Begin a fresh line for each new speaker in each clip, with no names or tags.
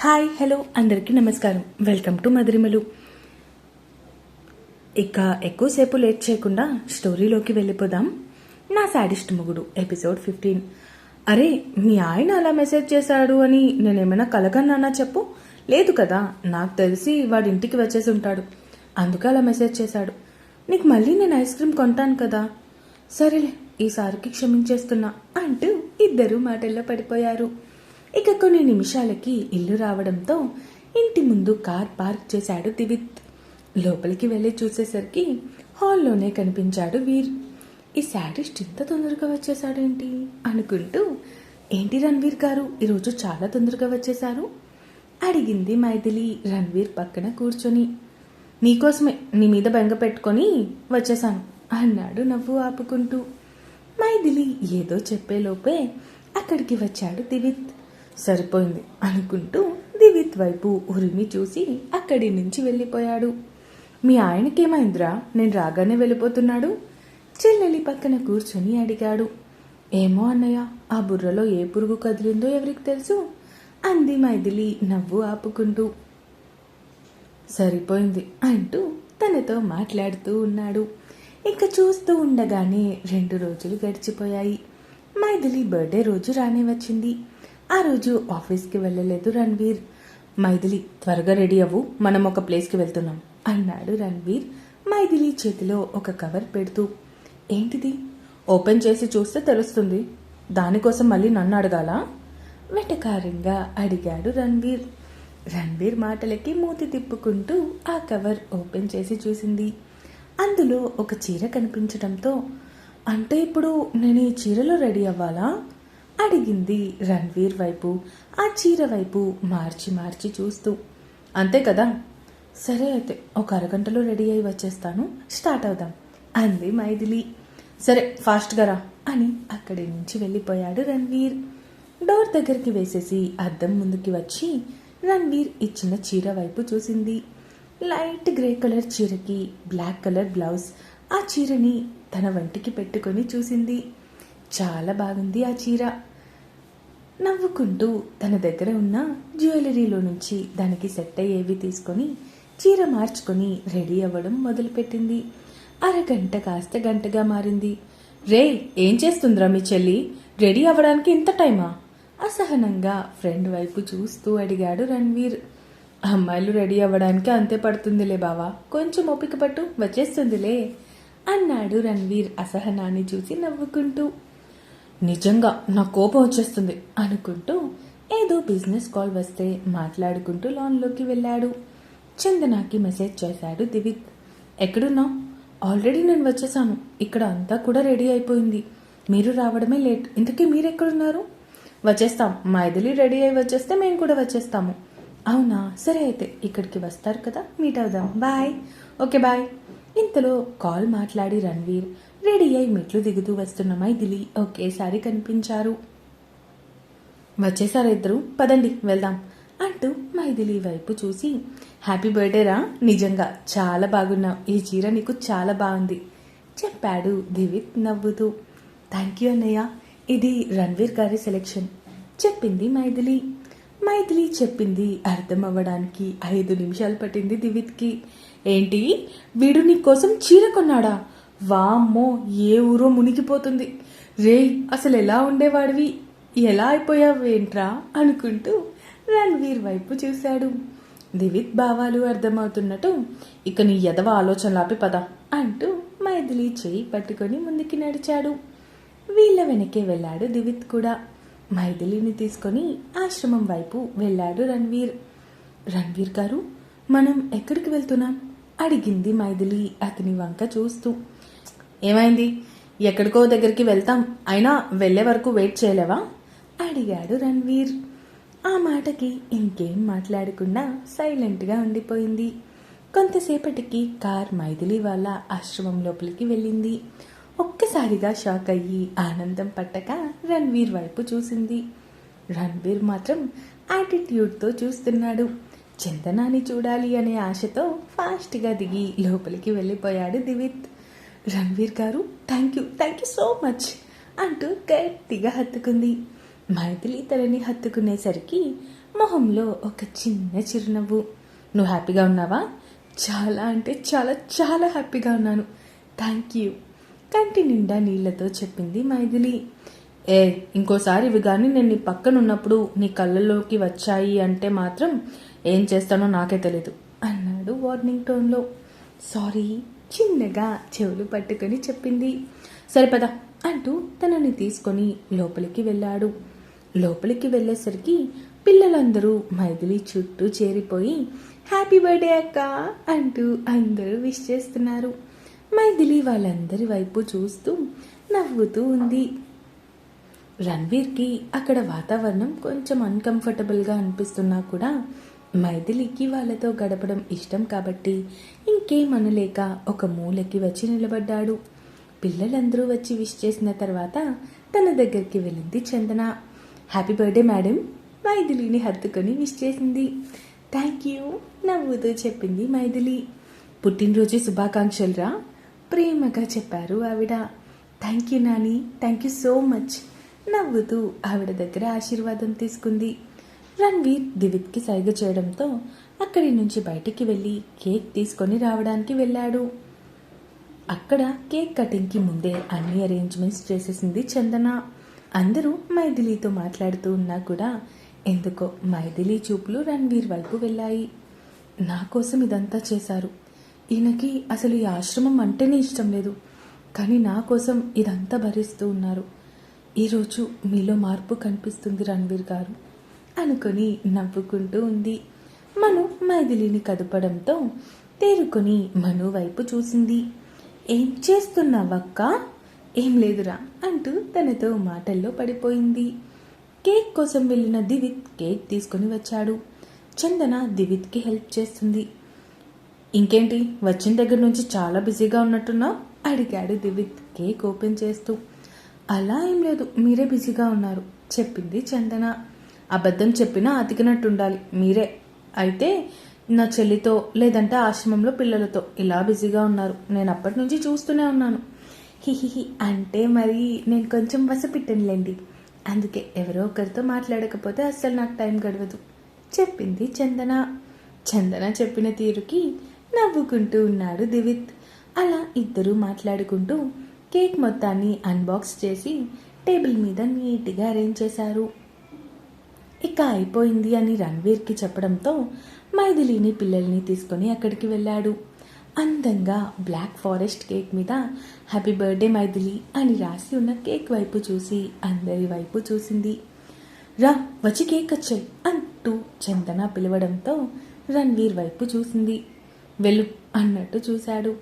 hi hello అందరికీ నమస్కారం welcome to మధురిమలు ఇక ఎక్కువసేపు లేట్ చేయకుండా స్టోరీలోకి వెళ్ళిపోదాం నా శాడిస్ట్ మొగుడు ఎపిసోడ్ ఫిఫ్టీన్ అరే మీ ఆయన అలా మెసేజ్ చేశాడు అని నేనేమైనా కలగన్నానా చెప్పు లేదు కదా నాకు తెలిసి వాడి ఇంటికి వచ్చేసి ఉంటాడు అందుకే అలా మెసేజ్ చేశాడు నీకు మళ్ళీ నేను ఐస్ క్రీమ్ కొంటాను కదా సరేలే ఈసారికి క్షమించేస్తున్నా అంటూ ఇద్దరు మాటల్లో పడిపోయారు ఇక కొన్ని నిమిషాలకి ఇల్లు రావడంతో ఇంటి ముందు కార్ పార్క్ చేశాడు దివిత్ లోపలికి వెళ్ళి చూసేసరికి హాల్లోనే కనిపించాడు వీర్ ఈ శాడిస్ట్ ఇంత తొందరగా వచ్చేసాడేంటి అనుకుంటూ ఏంటి రణ్వీర్ గారు ఈరోజు చాలా తొందరగా వచ్చేశారు అడిగింది మైథిలి రణ్వీర్ పక్కన కూర్చొని నీకోసమే నీ మీద బెంగ పెట్టుకొని వచ్చేశాను అన్నాడు నవ్వు ఆపుకుంటూ మైథిలి ఏదో చెప్పేలోపే అక్కడికి వచ్చాడు దివిత్ సరిపోయింది అనుకుంటూ దివిత్ వైపు ఉరిమి చూసి అక్కడి నుంచి వెళ్ళిపోయాడు మీ ఆయనకేమైంద్రా నేను రాగానే వెళ్ళిపోతున్నాడు చెల్లెలి పక్కన కూర్చొని అడిగాడు ఏమో అన్నయ్య ఆ బుర్రలో ఏ పురుగు కదిలిందో ఎవరికి తెలుసు అంది మైథిలి నవ్వు ఆపుకుంటూ సరిపోయింది అంటూ తనతో మాట్లాడుతూ ఉన్నాడు ఇక చూస్తూ ఉండగానే రెండు రోజులు గడిచిపోయాయి మైథిలి బర్త్డే రోజు రానే వచ్చింది ఆ రోజు ఆఫీస్కి వెళ్ళలేదు రణ్వీర్ మైథిలి త్వరగా రెడీ అవ్వు మనం ఒక ప్లేస్కి వెళ్తున్నాం అన్నాడు రణ్వీర్ మైథిలి చేతిలో ఒక కవర్ పెడుతూ ఏంటిది ఓపెన్ చేసి చూస్తే తెలుస్తుంది దానికోసం మళ్ళీ నన్ను అడగాల వెటకారంగా అడిగాడు రణ్వీర్ రణ్వీర్ మాటలకి మూతి తిప్పుకుంటూ ఆ కవర్ ఓపెన్ చేసి చూసింది అందులో ఒక చీర కనిపించడంతో అంటే ఇప్పుడు నేను ఈ చీరలో రెడీ అవ్వాలా అడిగింది రణ్వీర్ వైపు ఆ చీర వైపు మార్చి మార్చి చూస్తూ అంతే కదా సరే అయితే ఒక అరగంటలో రెడీ అయి వచ్చేస్తాను స్టార్ట్ అవుదాం అంది మైథిలి సరే ఫాస్ట్గా రా అని అక్కడి నుంచి వెళ్ళిపోయాడు రణ్వీర్ డోర్ దగ్గరికి వేసేసి అద్దం ముందుకి వచ్చి రణ్వీర్ ఇచ్చిన చీర వైపు చూసింది లైట్ గ్రే కలర్ చీరకి బ్లాక్ కలర్ బ్లౌజ్ ఆ చీరని తన వంటికి పెట్టుకొని చూసింది చాలా బాగుంది ఆ చీర నవ్వుకుంటూ తన దగ్గర ఉన్న జ్యువెలరీలో నుంచి దానికి సెట్ అయ్యేవి తీసుకొని చీర మార్చుకొని రెడీ అవ్వడం మొదలుపెట్టింది అరగంట కాస్త గంటగా మారింది రే ఏం చేస్తుందిరా మీ చెల్లి రెడీ అవ్వడానికి ఇంత టైమా అసహనంగా ఫ్రెండ్ వైపు చూస్తూ అడిగాడు రణ్వీర్ అమ్మాయిలు రెడీ అవ్వడానికి అంతే పడుతుందిలే బావా కొంచెం ఒప్పిక పట్టు వచ్చేస్తుందిలే అన్నాడు రణ్వీర్ అసహనాన్ని చూసి నవ్వుకుంటూ నిజంగా నా కోపం వచ్చేస్తుంది అనుకుంటూ ఏదో బిజినెస్ కాల్ వస్తే మాట్లాడుకుంటూ లోన్లోకి వెళ్ళాడు చందనాకి మెసేజ్ చేశాడు దివిత్ ఎక్కడున్నావు ఆల్రెడీ నేను వచ్చేసాను ఇక్కడ అంతా కూడా రెడీ అయిపోయింది మీరు రావడమే లేట్ ఇంతకీ మీరు ఎక్కడున్నారు వచ్చేస్తాం మా ఎదిలి రెడీ అయి వచ్చేస్తే మేము కూడా వచ్చేస్తాము అవునా సరే అయితే ఇక్కడికి వస్తారు కదా మీట్ అవుదాం బాయ్ ఓకే బాయ్ ఇంతలో కాల్ మాట్లాడి రణవీర్ రెడీ అయి మెట్లు దిగుతూ వస్తున్న మైథిలి ఒకేసారి కనిపించారు వచ్చేసారు ఇద్దరు పదండి వెళ్దాం అంటూ మైథిలి వైపు చూసి హ్యాపీ బర్త్డేరా నిజంగా చాలా బాగున్నావు ఈ చీర నీకు చాలా బాగుంది చెప్పాడు దివిత్ నవ్వుతూ థ్యాంక్ యూ అన్నయ్య ఇది రణ్వీర్ గారి సెలెక్షన్ చెప్పింది మైథిలి మైథిలి చెప్పింది అర్థం అవ్వడానికి ఐదు నిమిషాలు పట్టింది దివిత్కి ఏంటి వీడు నీకోసం చీర కొన్నాడా వామ్మో ఏ ఊరో మునిగిపోతుంది రే అసలు ఎలా ఉండేవాడివి ఎలా అయిపోయావేంట్రా అనుకుంటూ రణ్వీర్ వైపు చూశాడు దివిత్ భావాలు అర్థమవుతున్నట్టు ఇక నీ ఎదవ ఆలోచనలాపి పద అంటూ మైథిలి చేయి పట్టుకొని ముందుకి నడిచాడు వీళ్ళ వెనకే వెళ్ళాడు దివిత్ కూడా మైథిలిని తీసుకొని ఆశ్రమం వైపు వెళ్ళాడు రణ్వీర్ రణ్వీర్ గారు మనం ఎక్కడికి వెళ్తున్నాం అడిగింది మైథిలి అతని వంక చూస్తూ ఏమైంది ఎక్కడికో దగ్గరికి వెళ్తాం అయినా వెళ్ళే వరకు వెయిట్ చేయలేవా అడిగాడు రణ్వీర్ ఆ మాటకి ఇంకేం మాట్లాడకుండా సైలెంట్గా ఉండిపోయింది కొంతసేపటికి కార్ మైథిలి వాళ్ళ ఆశ్రమం లోపలికి వెళ్ళింది ఒక్కసారిగా షాక్ అయ్యి ఆనందం పట్టక రణ్వీర్ వైపు చూసింది రణ్వీర్ మాత్రం యాటిట్యూడ్తో చూస్తున్నాడు చందనాన్ని చూడాలి అనే ఆశతో ఫాస్ట్గా దిగి లోపలికి వెళ్ళిపోయాడు దివిత్ రణవీర్ గారు thank you thank you so much అంటూ గట్టిగా హత్తుకుంది మైథిలి తలని హత్తుకునేసరికి మొహంలో ఒక చిన్న చిరునవ్వు నువ్వు హ్యాపీగా ఉన్నావా చాలా అంటే చాలా చాలా హ్యాపీగా ఉన్నాను థ్యాంక్ యూ కంటి నిండా నీళ్లతో చెప్పింది మైథిలి ఏ ఇంకోసారి ఇవి కానీ నేను నీ పక్కన ఉన్నప్పుడు నీ కళ్ళల్లోకి వచ్చాయి అంటే మాత్రం ఏం చేస్తానో నాకే తెలీదు అన్నాడు వార్నింగ్ టోన్లో సారీ చిన్నగా చెవులు పట్టుకొని చెప్పింది సరిపద అంటూ తనని తీసుకొని లోపలికి వెళ్ళాడు లోపలికి వెళ్ళేసరికి పిల్లలందరూ మైథిలి చుట్టూ చేరిపోయి హ్యాపీ బర్త్డే అక్క అంటూ అందరూ విష్ చేస్తున్నారు మైథిలి వాళ్ళందరి వైపు చూస్తూ నవ్వుతూ ఉంది రణ్వీర్కి అక్కడ వాతావరణం కొంచెం అన్కంఫర్టబుల్గా అనిపిస్తున్నా కూడా మైథిలికి వాళ్ళతో గడపడం ఇష్టం కాబట్టి ఇంకేమనలేక ఒక మూలకి వచ్చి నిలబడ్డాడు పిల్లలందరూ వచ్చి విష్ చేసిన తర్వాత తన దగ్గరికి వెళ్ళింది చందన హ్యాపీ బర్త్డే మేడం మైథిలిని హత్తుకొని విష్ చేసింది థ్యాంక్ యూ నవ్వుతూ చెప్పింది మైథిలి పుట్టినరోజు శుభాకాంక్షలురా ప్రేమగా చెప్పారు ఆవిడ thank you Nani thank you so much నవ్వుతూ ఆవిడ దగ్గర ఆశీర్వాదం తీసుకుంది రణ్వీర్ దివిత్కి సైగ చేయడంతో అక్కడి నుంచి బయటికి వెళ్ళి కేక్ తీసుకొని రావడానికి వెళ్ళాడు అక్కడ కేక్ కటింగ్కి ముందే అన్ని అరేంజ్మెంట్స్ చేసేసింది చందన అందరూ మైథిలీతో మాట్లాడుతూ ఉన్నా కూడా ఎందుకో మైథిలీ చూపులు రణ్వీర్ వైపు వెళ్ళాయి నా కోసం ఇదంతా చేశారు ఈయనకి అసలు ఈ ఆశ్రమం అంటేనే ఇష్టం లేదు కానీ నా కోసం ఇదంతా భరిస్తూ ఉన్నారు ఈరోజు మీలో మార్పు కనిపిస్తుంది రణ్వీర్ గారు అనుకుని నవ్వుకుంటూ ఉంది మను మైథిలిని కదపడంతో తేరుకొని మను వైపు చూసింది ఏం చేస్తున్నావక్క ఏం లేదురా అంటూ తనతో మాటల్లో పడిపోయింది కేక్ కోసం వెళ్ళిన దివిత్ కేక్ తీసుకొని వచ్చాడు చందన దివిత్కి హెల్ప్ చేస్తుంది ఇంకేంటి వచ్చిన దగ్గర నుంచి చాలా బిజీగా ఉన్నట్టున్నా అడిగాడు దివిత్ కేక్ ఓపెన్ చేస్తూ అలా ఏం లేదు మీరే బిజీగా ఉన్నారు చెప్పింది చందన అబద్ధం చెప్పినా అతికినట్టుండాలి మీరే అయితే నా చెల్లితో లేదంటే ఆశ్రమంలో పిల్లలతో ఇలా బిజీగా ఉన్నారు నేను అప్పటి నుంచి చూస్తూనే ఉన్నాను హిహిహి అంటే మరి నేను కొంచెం వసపిట్టనులేండి అందుకే ఎవరో ఒకరితో మాట్లాడకపోతే అస్సలు నాకు టైం గడవదు చెప్పింది చందన చందన చెప్పిన తీరుకి నవ్వుకుంటూ ఉన్నాడు దివిత్ అలా ఇద్దరూ మాట్లాడుకుంటూ కేక్ మొత్తాన్ని అన్బాక్స్ చేసి టేబుల్ మీద నీట్గా అరేంజ్ చేశారు ఇక అయిపోయింది అని రణ్వీర్కి చెప్పడంతో మైథిలిని పిల్లల్ని తీసుకొని అక్కడికి వెళ్ళాడు అందంగా బ్లాక్ ఫారెస్ట్ కేక్ మీద హ్యాపీ బర్త్డే మైథిలి అని రాసి ఉన్న కేక్ వైపు చూసి అందరి వైపు చూసింది రా వచ్చి కేక్ వచ్చాయి అంటూ చందన పిలవడంతో రణ్వీర్ వైపు చూసింది వెళ్ళు అన్నట్టు చూశాడు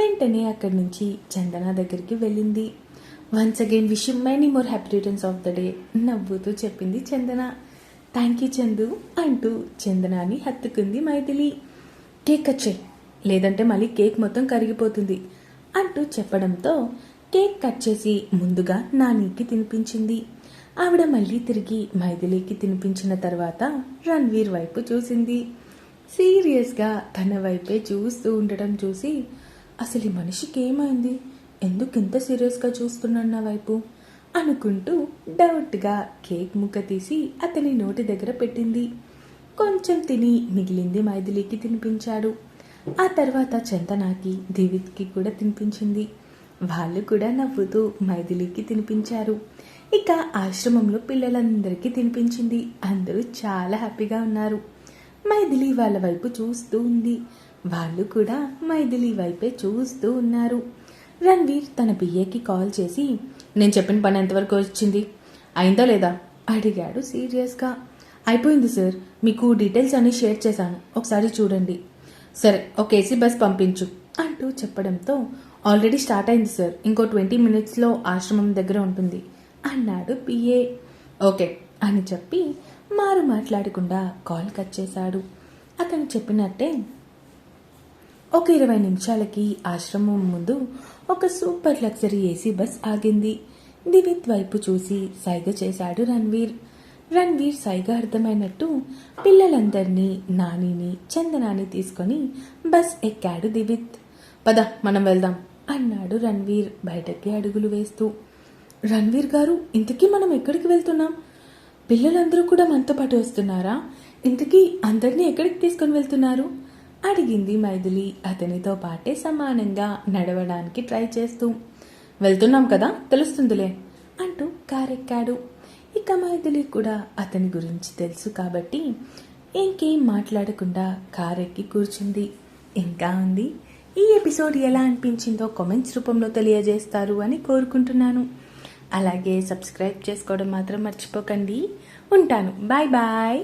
వెంటనే అక్కడి నుంచి చందన దగ్గరికి వెళ్ళింది once again wish many more happy returns of the day నవ్వుతూ చెప్పింది చందన థ్యాంక్ యూ చందు అంటూ చందనాన్ని హత్తుకుంది మైథిలి కేక్ వచ్చే లేదంటే మళ్ళీ కేక్ మొత్తం కరిగిపోతుంది అంటూ చెప్పడంతో కేక్ కట్ చేసి ముందుగా నానికి తినిపించింది ఆవిడ మళ్ళీ తిరిగి మైథిలికి తినిపించిన తర్వాత రణ్వీర్ వైపు చూసింది సీరియస్గా తన వైపే చూస్తూ ఉండటం చూసి అసలు ఈ మనిషికి ఏమైంది ఎందుకు ఇంత సీరియస్గా చూస్తున్నాడు నా వైపు అనుకుంటూ డౌట్గా కేక్ ముక్క తీసి అతని నోటి దగ్గర పెట్టింది కొంచెం తిని మిగిలింది మైథిలికి తినిపించాడు ఆ తర్వాత చందనాకి దివిత్కి కూడా తినిపించింది వాళ్ళు కూడా నవ్వుతూ మైదిలికి తినిపించారు ఇక ఆశ్రమంలో పిల్లలందరికీ తినిపించింది అందరూ చాలా హ్యాపీగా ఉన్నారు మైథిలి వాళ్ళ వైపు చూస్తూ ఉంది వాళ్ళు కూడా మైథిలి వైపే చూస్తూ ఉన్నారు రణ్వీర్ తన బియ్యకి కాల్ చేసి నేను చెప్పిన పని ఎంతవరకు వచ్చింది అయిందా లేదా అడిగాడు సీరియస్గా అయిపోయింది సార్ మీకు డీటెయిల్స్ అన్నీ షేర్ చేశాను ఒకసారి చూడండి సరే ఒక ఏసీ బస్ పంపించు అంటూ చెప్పడంతో ఆల్రెడీ స్టార్ట్ అయింది సార్ ఇంకో ట్వంటీ మినిట్స్లో ఆశ్రమం దగ్గర ఉంటుంది అన్నాడు పిఏ ఓకే అని చెప్పి మారు మాట్లాడకుండా కాల్ కట్ చేశాడు అతను చెప్పినట్టే ఒక ఇరవై నిమిషాలకి ఆశ్రమం ముందు ఒక సూపర్ లగ్జరీ ఏసీ బస్ ఆగింది దివిత్ వైపు చూసి సైగ చేశాడు రణ్వీర్ రణ్వీర్ సైగ అర్థమైనట్టు పిల్లలందరినీ నానిని చందనాన్ని తీసుకొని బస్ ఎక్కాడు దివిత్ పద మనం వెళ్దాం అన్నాడు రణ్వీర్ బయటకి అడుగులు వేస్తూ రణ్వీర్ గారు ఇంతకీ మనం ఎక్కడికి వెళ్తున్నాం పిల్లలందరూ కూడా మనతో పాటు వస్తున్నారా ఇంతకీ అందరినీ ఎక్కడికి తీసుకొని వెళ్తున్నారు అడిగింది మైథిలి అతనితో పాటే సమానంగా నడవడానికి ట్రై చేస్తూ వెళ్తున్నాం కదా తెలుస్తుందిలే అంటూ కారెక్కాడు ఇక మైథిలి కూడా అతని గురించి తెలుసు కాబట్టి ఇంకేం మాట్లాడకుండా కారెక్కి కూర్చుంది ఇంకా ఉంది ఈ ఎపిసోడ్ ఎలా అనిపించిందో కామెంట్స్ రూపంలో తెలియజేస్తారు అని కోరుకుంటున్నాను అలాగే సబ్స్క్రైబ్ చేసుకోవడం మాత్రం మర్చిపోకండి ఉంటాను బాయ్ బాయ్